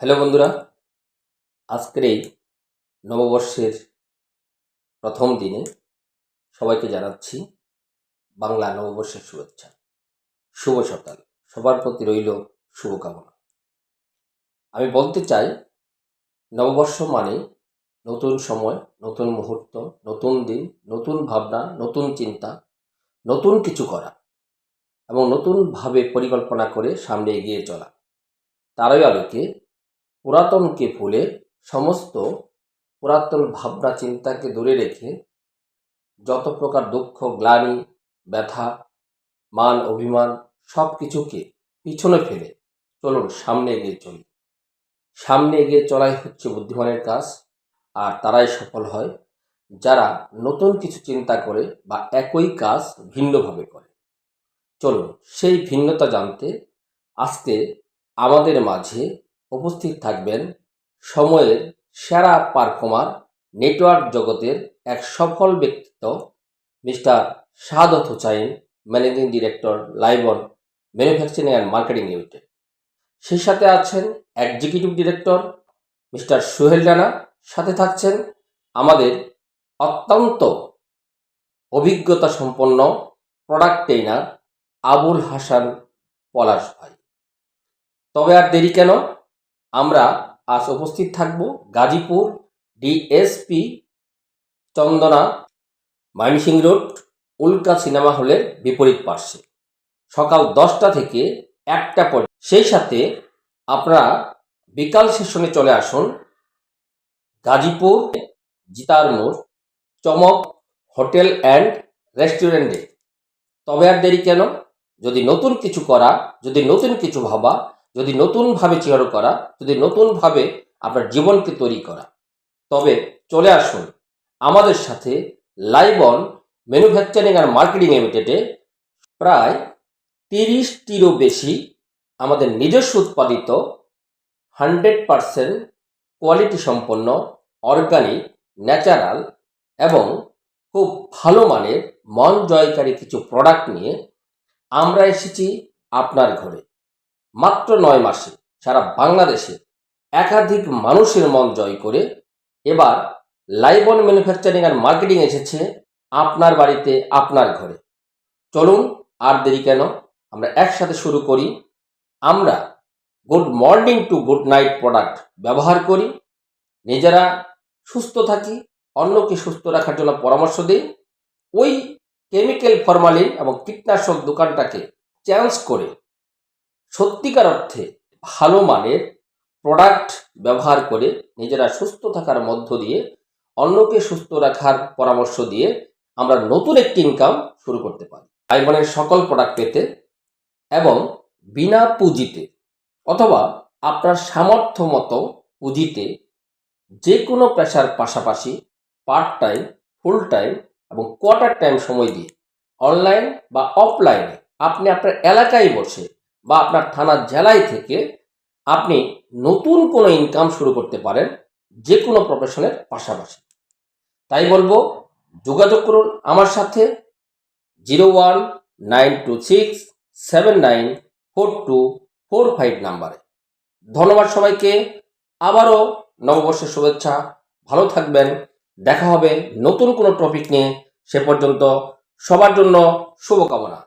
Hello বন্ধুরা, আজকের এই নববর্ষের প্রথম দিনে সবাইকে জানাচ্ছি বাংলা নববর্ষের শুভেচ্ছা। শুভ সকাল। সবার প্রতি রইল শুভকামনা। আমি বলতে চাই, নববর্ষ মানে নতুন সময়, নতুন মুহূর্ত, নতুন দিন, নতুন ভাবনা, নতুন চিন্তা, নতুন কিছু করা এবং নতুনভাবে পরিকল্পনা করে সামনে এগিয়ে চলা। তারই আলোকে পুরাতনকে ভুলে সমস্ত পুরাতন ভাবনা চিন্তাকে দূরে রেখে যত প্রকার দুঃখ, গ্লানি, ব্যথা, মান, অভিমান সব কিছুকে পিছনে ফেলে চলুন সামনে এগিয়ে চলি। সামনে এগিয়ে চলাই হচ্ছে বুদ্ধিমানের কাজ, আর তারাই সফল হয় যারা নতুন কিছু চিন্তা করে বা একই কাজ ভিন্নভাবে করে। চলুন সেই ভিন্নতা জানতে আজকে আমাদের মাঝে উপস্থিত থাকবেন সময়ের সেরা পারফর্মার নেটওয়ার্ক জগতের এক সফল ব্যক্তিত্ব, mister Shahadat Hussain managing director Laibon manufacturing and marketing limited সেই সাথে আছেন executive director mister Sohel Rana. সাথে থাকছেন আমাদের অত্যন্ত অভিজ্ঞতা সম্পন্ন প্রোডাক্ট ট্রেনার আবুল হাসান পলাশ ভাই। তবে আর দেরি কেন? আমরা আজ উপস্থিত থাকব Gazipur DSP Chandana Mymensingh road, Ulka cinema হলের বিপরীত পার্শ্বে। সকাল দশটা থেকে একটা পর্যন্ত। সেই সাথে আপনারা বিকাল সেশনে চলে আসুন গাজীপুর জিতার মোড়, চমক, হোটেল অ্যান্ড রেস্টুরেন্টে। তবে আর দেরি কেন? যদি নতুন কিছু করা, যদি নতুন কিছু ভাবা যদি নতুনভাবে চিহ্ন করা, যদি নতুনভাবে আপনার জীবনকে তৈরি করা। তবে চলে আসুন আমাদের সাথে লাইভ অন ম্যানুফ্যাকচারিং আর মার্কেটিং লিমিটেডে প্রায় তিরিশটিরও বেশি আমাদের নিজস্ব উৎপাদিত হান্ড্রেড পারসেন্ট কোয়ালিটি সম্পন্ন অর্গানিক ন্যাচারাল এবং খুব ভালো মানের, মন জয়কারী কিছু প্রোডাক্ট নিয়ে আমরা এসেছি আপনার ঘরে। মাত্র নয় মাসে সারা বাংলাদেশে একাধিক মানুষের মন জয় করে এবার লাইবন ম্যানুফ্যাকচারিং আর মার্কেটিং এসেছে আপনার বাড়িতে আপনার ঘরে। চলুন আর দেরি কেন, আমরা একসাথে শুরু করি। আমরা good morning to good night product ব্যবহার করি। নিজেরা সুস্থ থাকি, অন্যকে সুস্থ রাখার জন্য পরামর্শ দিই। ওই কেমিক্যাল ফরমালিন এবং কীটনাশক দোকানটাকে চেঞ্জ করে সত্যিকার অর্থে ভালো মানের প্রোডাক্ট ব্যবহার করে নিজেরা সুস্থ থাকার মধ্য দিয়ে অন্যকে সুস্থ রাখার পরামর্শ দিয়ে আমরা নতুন একটি ইনকাম শুরু করতে পারি। আইবনের সকল প্রোডাক্ট পেতে এবং বিনা পুঁজিতে অথবা আপনার সামর্থ্য মতো পুঁজিতে যে কোনো পেশার পাশাপাশি পার্ট টাইম ফুল টাইম এবং কোয়ার্টার টাইম সময় দিয়ে অনলাইন বা অফলাইনে আপনি আপনার এলাকায় বসে বা আপনার থানার জেলায় থেকে আপনি নতুন কোনো ইনকাম শুরু করতে পারেন যে কোনো প্রফেশনের পাশাপাশি। তাই বলব, যোগাযোগ করুন আমার সাথে zero one nine two six seven nine four two four five নাম্বারে। ধন্যবাদ সবাইকে, আবারও নববর্ষের শুভেচ্ছা, ভালো থাকবেন, দেখা হবে নতুন কোনো টপিক নিয়ে, সে পর্যন্ত সবার জন্য শুভকামনা।